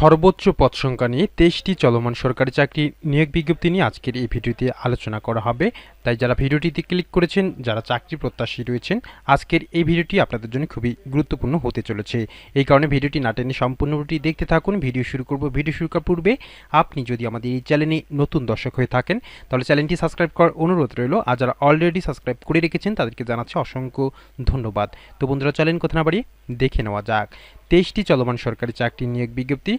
সর্বোচ্চ পদ সংখ্যা নিয়ে তেইশটি চলমান সরকারি চাকরি নিয়োগ বিজ্ঞপ্তি নিয়ে আজকের এই ভিডিওতে আলোচনা করা হবে। তাই যারা ভিডিওটিতে ক্লিক করেছেন, যারা চাকরি প্রত্যাশী রয়েছেন, আজকের এই ভিডিওটি আপনাদের জন্য খুবই গুরুত্বপূর্ণ হতে চলেছে। এই কারণে ভিডিওটি না টেনে সম্পূর্ণ ভিডিওটি দেখতে থাকুন। ভিডিও শুরু করব ভিডিও শুরু করার পূর্বে আপনি যদি আমাদের এই চ্যানেলে নতুন দর্শক হয়ে থাকেন, তাহলে চ্যানেলটি সাবস্ক্রাইব করার অনুরোধ রইল। আর যারা অলরেডি সাবস্ক্রাইব করে রেখেছেন, তাদেরকে জানাচ্ছি অসংখ্য ধন্যবাদ। তো বন্ধুরা, চলেন কথা না বাড়িয়ে দেখে নেওয়া যাক। তেইশটি চলমান সরকারি চাকরি নিয়োগ বিজ্ঞপ্তি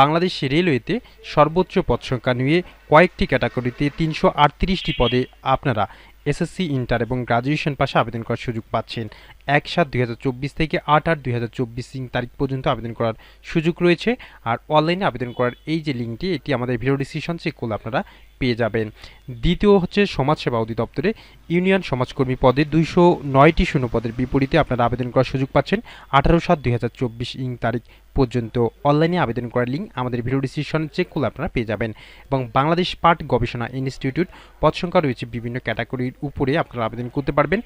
বাংলাদেশ রেলওয়েতে সর্বোচ্চ পদ সংখ্যা নিয়ে কয়েকটি ক্যাটাগরিতে তিনশো আটত্রিশটি পদে আপনারা এসএসসি, ইন্টার এবং গ্রাজুয়েশন পাশে আবেদন করার সুযোগ পাচ্ছেন। এক সাত দুই হাজার চব্বিশ থেকে আট আট দুই হাজার চব্বিশ তারিখ পর্যন্ত আবেদন করার সুযোগ রয়েছে। আর অনলাইনে আবেদন করার এই যে লিঙ্কটি, এটি আমাদের ভিডিও ডিসিশন চেক করলে আপনারা পেয়ে যাবেন। দ্বিতীয় হচ্ছে সমাজসেবা অধিদপ্তরে ইউনিয়ন সমাজকর্মী পদে দুইশো নয়টি শূন্য পদের বিপরীতে আপনারা আবেদন করার সুযোগ পাচ্ছেন আঠারো সাত দুই চব্বিশ ইং তারিখ পর্যন্ত। অনলাইনে আবেদন করার লিঙ্ক আমাদের ভিডিও ডিসিশন চেক করলে আপনারা পেয়ে যাবেন। এবং বাংলাদেশ পাট গবেষণা ইনস্টিটিউট, পদ সংখ্যা রয়েছে বিভিন্ন ক্যাটাগরির উপরে আপনারা আবেদন করতে পারবেন।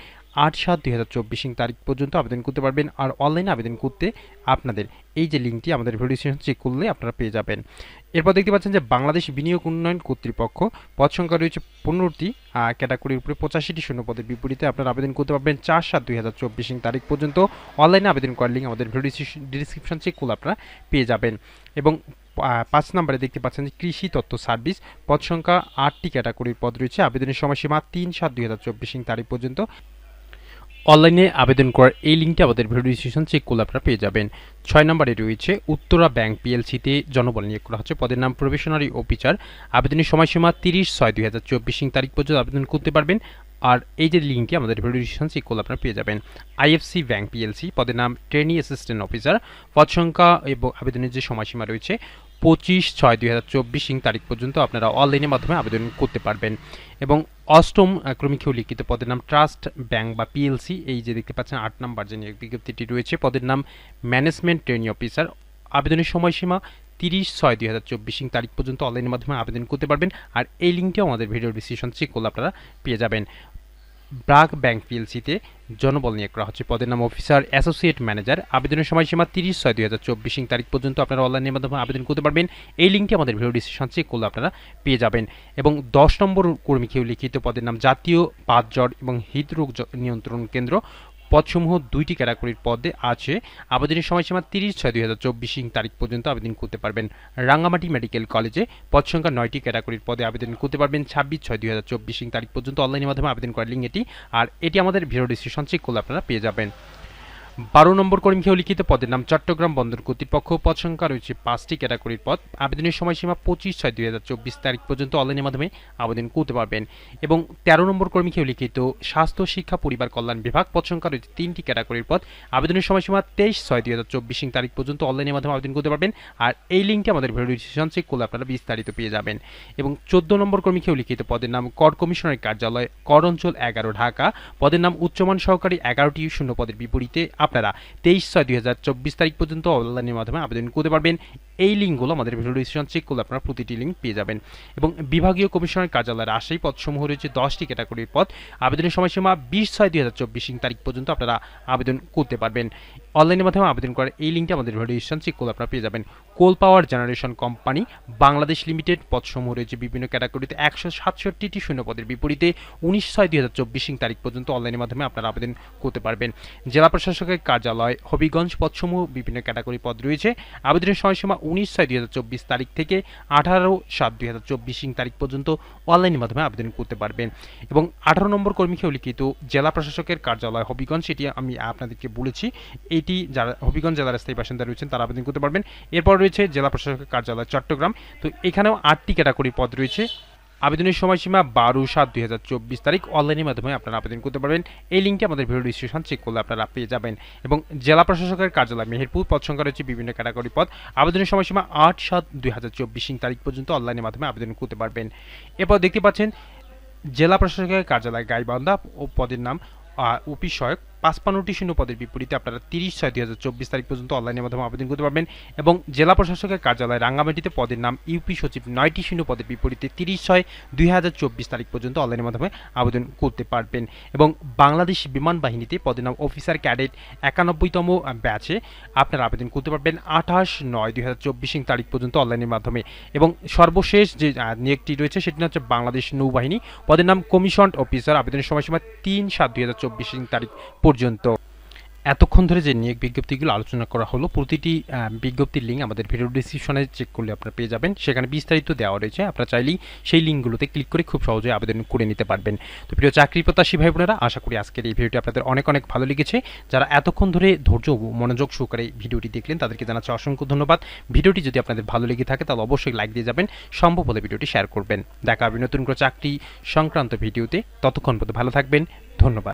আট সাত দুই হাজার চব্বিশ তারিখ পর্যন্ত আবেদন করতে পারবেন আর অনলাইনে আবেদন করতে আপনাদের এই যে লিঙ্কটি আমাদের ভিডিও চেক করলে আপনারা পেয়ে যাবেন। এরপর দেখতে পাচ্ছেন যে বাংলাদেশ বিনিয়োগ উন্নয়ন কর্তৃপক্ষ পদ সংখ্যা রয়েছে পনেরোটি ক্যাটাগরির উপরে পঁচাশিটি পদের বিপরীতে আপনারা আবেদন করতে পারবেন চার সাত দুই হাজার চব্বিশ তারিখ পর্যন্ত। অনলাইনে আবেদন করার লিঙ্ক আমাদের ভিডিও ডিসক্রিপশন চেক করলে আপনারা পেয়ে যাবেন। এবং পাঁচ নম্বরে দেখতে পাচ্ছেন যে কৃষি তথ্য সার্ভিস পদ সংখ্যা আটটি ক্যাটাগরির পদ রয়েছে। আবেদনের সময়সীমা তিন সাত দুই হাজার চব্বিশ তারিখ পর্যন্ত। অনলাইনে আবেদন করার এই লিঙ্কটি আমাদের ভিডিও ডিসক্রিপশন চেক করলে আপনারা পেয়ে যাবেন। ছয় নম্বরে রয়েছে, উত্তরা ব্যাংক পিএলসিতে জনবল নিয়োগ করা হচ্ছে। পদের নাম প্রফেশনারি অফিসার। আবেদনের সময়সীমা তিরিশ ছয় দুই হাজার চব্বিশ তারিখ পর্যন্ত আবেদন করতে পারবেন। আর এই যে লিঙ্কটি আমাদের ভিডিও ডিসক্রিপশন চেক করলে আপনারা পেয়ে যাবেন। আইএফসি ব্যাংক পিএলসি পদের নাম ট্রেনি অ্যাসিস্ট্যান্ট অফিসার। পদ সংখ্যা এবং আবেদনের যে সময়সীমা রয়েছে পঁচিশ ছয় দুই হাজার চব্বিশ তারিখ পর্যন্ত আপনারা অনলাইনের মাধ্যমে আবেদন করতে পারবেন। এবং অষ্টম ক্রমিকেও লিখিত পদের নাম ট্রাস্ট, ব্যাংক বা পিএলসি এই যে দেখতে পাচ্ছেন আট নম্বর যে নিয়োগ বিজ্ঞপ্তিটি রয়েছে, পদের নাম ম্যানেজমেন্ট ট্রেনিং অফিসার। আবেদনের সময়সীমা তিরিশ ছয় দুই হাজার চব্বিশ তারিখ পর্যন্ত অনলাইনের মাধ্যমে আবেদন করতে পারবেন। আর এই লিঙ্কটিও আমাদের ভিডিও ডিসিশন চেক করলে আপনারা পেয়ে যাবেন। ব্রাক ব্যাংক পিএলসিতে জনবল নিয়োগ করা হচ্ছে। পদের নাম অফিসার, অ্যাসোসিয়েট ম্যানেজার। আবেদনের সময়সীমা তিরিশ ছয় দুই হাজার চব্বিশ। তারিখ পর্যন্ত আপনারা অনলাইনের মাধ্যমে আবেদন করতে পারবেন। এই লিঙ্কটি আমাদের ভিডিও ডিসক্রিপশন চেক করলে আপনারা পেয়ে যাবেন। এবং দশ নম্বর কর্মীকে লিখিত পদের নাম জাতীয় পাঁচজ্বর এবং হৃদরোগ নিয়ন্ত্রণ কেন্দ্র পদসমূহ দুইটি ক্যাটাগরির পদে আছে। আবেদনের সময়সীমা তিরিশ ছয় দুই হাজার চব্বিশ তারিখ পর্যন্ত আবেদন করতে পারবেন। রাঙ্গামাটি মেডিকেল কলেজে পদ সংখ্যা নয়টি ক্যাটাগরির পদে আবেদন করতে পারবেন ছাব্বিশ ছয় দুই হাজার চব্বিশ তারিখ পর্যন্ত। অনলাইনের মাধ্যমে আবেদন করার লিঙ্ক এটি। আর এটি আমাদের ভিডিও ডিসক্রিপশন চেক করলে আপনারা পেয়ে যাবেন। বারো নম্বর কর্মীকেও লিখিত পদের নাম চট্টগ্রাম বন্দর কর্তৃপক্ষ পদ সংখ্যা রয়েছে পাঁচটি ক্যাটাগরির পদ। আবেদনের সময়সীমা পঁচিশ ছয় দুই হাজার চব্বিশ তারিখ পর্যন্ত অনলাইনের মাধ্যমে আবেদন করতে পারবেন। এবং তেরো নম্বর কর্মীকেও লিখিত স্বাস্থ্য, শিক্ষা, পরিবার কল্যাণ বিভাগ পদ সংখ্যা রয়েছে তিনটি ক্যাটাগরির পদ। আবেদনের সময়সীমা তেইশ ছয় দুই হাজার চব্বিশ তারিখ পর্যন্ত অনলাইনের মাধ্যমে আবেদন করতে পারবেন। আর এই লিঙ্কটি আমাদের ডিসক্রিপশন চেক করলে আপনারা বিস্তারিত পেয়ে যাবেন। এবং চোদ্দ নম্বর কর্মীকেও লিখিত পদের নাম কর কমিশনের কার্যালয়, কর অঞ্চল এগারো, ঢাকা। পদের নাম উচ্চমান সহকারী এগারোটি শূন্য পদের বিপরীতে আপনারা তেইশ ছয় দুই হাজার চব্বিশ তারিখ পর্যন্ত অনলাইনের মাধ্যমে আবেদন করতে পারবেন। এই লিঙ্কগুলো আমাদের ভিডিও ডিসক্রিপশন চেক করলে আপনারা প্রতিটি লিঙ্ক পেয়ে যাবেন। এবং বিভাগীয় কমিশনের কার্যালয়ের আশাই পদসমূহ রয়েছে দশটি ক্যাটাগরির পদ। আবেদনের সময়সীমা বিশ ছয় দুই হাজার চব্বিশ তারিখ পর্যন্ত আপনারা আবেদন করতে পারবেন। অনলাইনের মাধ্যমে আবেদন করার এই লিঙ্কটি আমাদের ভিডিও ডিসক্রিপশন চেক করলে আপনারা পেয়ে যাবেন। Coal power generation company Bangladesh limited পদসমূহ রয়েছে বিভিন্ন ক্যাটাগরিতে একশো সাতষট্টিটি শূন্য পদের বিপরীতে উনিশ ছয় দুই হাজার চব্বিশ তারিখ পর্যন্ত অনলাইনের মাধ্যমে আপনারা আবেদন করতে পারবেন। জেলা প্রশাসকের কার্যালয় হবিগঞ্জ পদসমূহ বিভিন্ন ক্যাটাগরি পদ রয়েছে। আবেদনের সময়সীমা উনিশ ছয় দুই তারিখ থেকে আঠারো সাত দুই হাজার চব্বিশ তারিখ পর্যন্ত অনলাইনের মাধ্যমে আবেদন করতে পারবেন। এবং আঠারো নম্বর কর্মীকে উল্লিখিত জেলা প্রশাসকের কার্যালয় হবিগঞ্জ, সেটি আমি আপনাদেরকে বলেছি। এটি যারা হবিগঞ্জ জেলার স্থায়ী বাসিন্দা রয়েছেন, তারা আবেদন করতে পারবেন। এরপর রয়েছে জেলা প্রশাসকের কার্যালয়, চট্টগ্রাম। তো এখানেও আটটি ক্যাটাগরি পদ রয়েছে। আবেদনের সময়সীমা বারো সাত দুই হাজার চব্বিশ তারিখ। অনলাইনের মাধ্যমে আপনারা আবেদন করতে পারবেন। এই লিঙ্কটি আমাদের ভিডিও ডিসক্রিপশন চেক করলে আপনারা পেয়ে যাবেন। এবং জেলা প্রশাসকের কার্যালয় মেহেরপুর পদ সংখ্যা রয়েছে বিভিন্ন ক্যাটাগরি পদ। আবেদনের সময়সীমা আট সাত দুই হাজার চব্বিশ তারিখ পর্যন্ত অনলাইনের মাধ্যমে আবেদন করতে পারবেন। এরপর দেখতে পাচ্ছেন, জেলা প্রশাসকের কার্যালয় গাইবান্ধা ও পদের নাম অফিস সহায়ক পাঁচপান্নটি পদের বিপরীতে আপনারা তিরিশ ছয় দুই হাজার চব্বিশ তারিখ পর্যন্ত অনলাইনের মাধ্যমে আবেদন করতে পারবেন এবং জেলা প্রশাসকের কার্যালয় রাঙ্গামাটিতে পদের নাম ইউপি সচিব নয়টি শূন্য পদের বিপরীতে তিরিশ ছয় দুই হাজার চব্বিশ তারিখ পর্যন্ত অনলাইনের মাধ্যমে আবেদন করতে পারবেন। এবং বাংলাদেশ বিমান বাহিনীতে পদের নাম অফিসার ক্যাডেট একানব্বইতম ব্যাচে আপনারা আবেদন করতে পারবেন আঠাশ নয় দুই হাজার চব্বিশ তারিখ পর্যন্ত অনলাইনের মাধ্যমে। এবং সর্বশেষ যে নিয়োগটি রয়েছে সেটি হচ্ছে বাংলাদেশ নৌবাহিনী। পদের নাম কমিশন অফিসার আবেদনের সময়সীমা তিন সাত দুই হাজার চব্বিশ তারিখ পর্যন্ত। এতক্ষণ ধরে যে নিয়োগ বিজ্ঞপ্তিগুলো আলোচনা করা হলো, প্রতিটি বিজ্ঞপ্তির লিঙ্ক আমাদের ভিডিও ডিসক্রিপশনে চেক করলে আপনারা পেয়ে যাবেন। সেখানে বিস্তারিত দেওয়া রয়েছে। আপনারা চাইলেই সেই লিঙ্কগুলোতে ক্লিক করে খুব সহজে আবেদন করে নিতে পারবেন। তো প্রিয় চাকরি প্রত্যাশী ভাই বোনেরা, আশা করি আজকের এই ভিডিওটি আপনাদের অনেক অনেক ভালো লেগেছে। যারা এতক্ষণ ধরে ধৈর্য মনোযোগ সহকারে ভিডিওটি দেখলেন, তাদেরকে জানাচ্ছি অসংখ্য ধন্যবাদ। ভিডিওটি যদি আপনাদের ভালো লেগে থাকে, তাহলে অবশ্যই লাইক দিয়ে যাবেন। সম্ভব হলে ভিডিওটি শেয়ার করবেন। দেখা হবে নতুন করে চাকরি সংক্রান্ত ভিডিওতে ততক্ষণ পর্যন্ত ভালো থাকবেন। ধন্যবাদ।